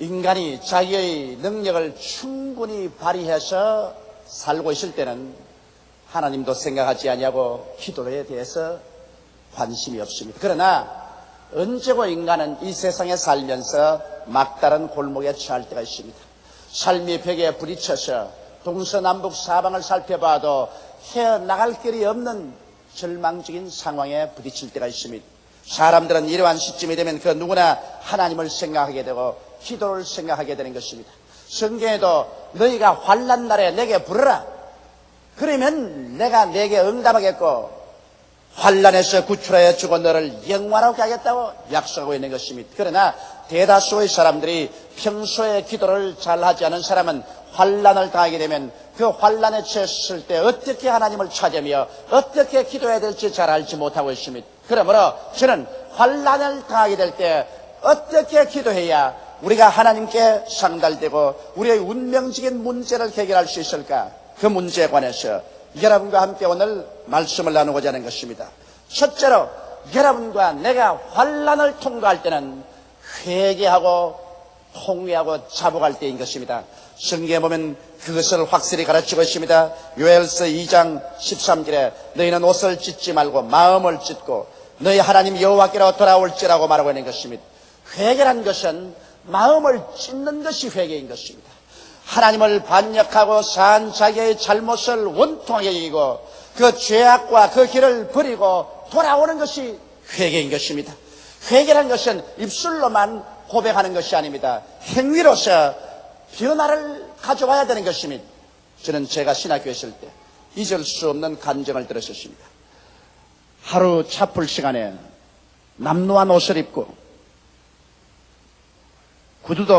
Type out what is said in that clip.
인간이 자기의 능력을 충분히 발휘해서 살고 있을 때는 하나님도 생각하지 아니하고 기도에 대해서 관심이 없습니다. 그러나 언제고 인간은 이 세상에 살면서 막다른 골목에 처할 때가 있습니다. 삶이 벽에 부딪혀서 동서남북 사방을 살펴봐도 헤어나갈 길이 없는 절망적인 상황에 부딪힐 때가 있습니다. 사람들은 이러한 시점이 되면 그 누구나 하나님을 생각하게 되고 기도를 생각하게 되는 것입니다. 성경에도 너희가 환란 날에 내게 부르라. 그러면 내가 내게 응답하겠고 환란에서 구출하여 주고 너를 영원하게 하겠다고 약속하고 있는 것입니다. 그러나 대다수의 사람들이 평소에 기도를 잘 하지 않은 사람은 환란을 당하게 되면 그 환란에 처했을 때 어떻게 하나님을 찾으며 어떻게 기도해야 될지 잘 알지 못하고 있습니다. 그러므로 저는 환란을 당하게 될 때 어떻게 기도해야 우리가 하나님께 상달되고 우리의 운명적인 문제를 해결할 수 있을까? 그 문제에 관해서 여러분과 함께 오늘 말씀을 나누고자 하는 것입니다. 첫째로 여러분과 내가 환란을 통과할 때는 회개하고 통회하고 자복할 때인 것입니다. 성경에 보면 그것을 확실히 가르치고 있습니다. 요엘서 2장 13절에 너희는 옷을 찢지 말고 마음을 찢고 너희 하나님 여호와께로 돌아올지라고 말하고 있는 것입니다. 회개란 것은 마음을 찢는 것이 회개인 것입니다. 하나님을 반역하고 산 자기의 잘못을 원통하게 여기고 그 죄악과 그 길을 버리고 돌아오는 것이 회개인 것입니다. 회개란 것은 입술로만 고백하는 것이 아닙니다. 행위로서 변화를 가져와야 되는 것입니다. 저는 제가 신학교에 있을 때 잊을 수 없는 간정을 들었었습니다. 하루 차풀 시간에 남루한 옷을 입고 구두도